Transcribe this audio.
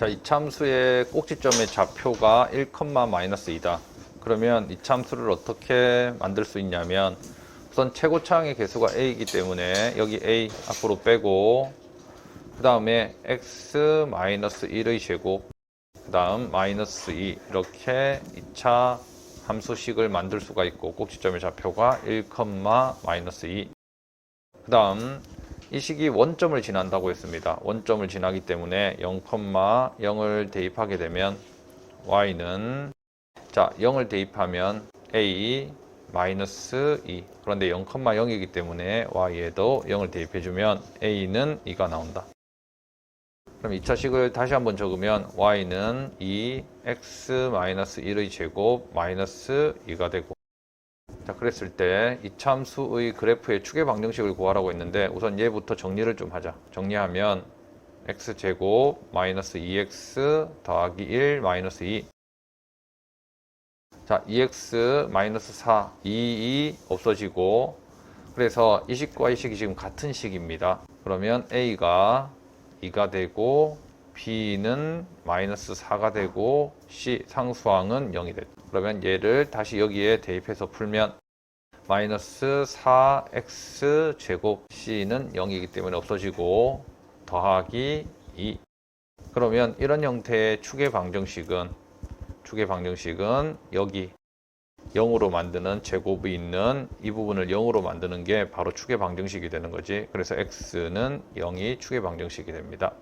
자, 이 참수의 꼭지점의 좌표가 1, 마이너스 2다. 그러면 이 참수를 어떻게 만들 수 있냐면 우선 최고차항의 개수가 a이기 때문에 여기 a 앞으로 빼고 그 다음에 x 마이너스 1의 제곱 그 다음 마이너스 2 이렇게 2차 함수식을 만들 수가 있고 꼭지점의 좌표가 1, 마이너스 2. 그 다음 이 식이 원점을 지난다고 했습니다. 원점을 지나기 때문에 0, 0을 대입하게 되면 y는 자 0을 대입하면 a 마이너스 2 그런데 0, 0이기 때문에 y에도 0을 대입해주면 a는 2가 나온다. 그럼 2차 식을 다시 한번 적으면 y는 2 x 마이너스 1의 제곱 마이너스 2가 되고 자 그랬을 때 이참수의 그래프의 추계 방정식을 구하라고 했는데 우선 얘부터 정리를 좀 하자. 정리하면 x제곱 마이너스 2x 더하기 1 마이너스 2 자, 2x 마이너스 4, 2, 2 없어지고 그래서 이 식과 이 식이 지금 같은 식입니다. 그러면 a가 2가 되고 b는 마이너스 4가 되고 c 상수항은 0이 됐다. 그러면 얘를 다시 여기에 대입해서 풀면 마이너스 4x 제곱 c는 0이기 때문에 없어지고 더하기 2 그러면 이런 형태의 추계 방정식은 추계 방정식은 여기 0으로 만드는 제곱이 있는 이 부분을 0으로 만드는 게 바로 추계 방정식이 되는 거지. 그래서 x는 0이 추계 방정식이 됩니다.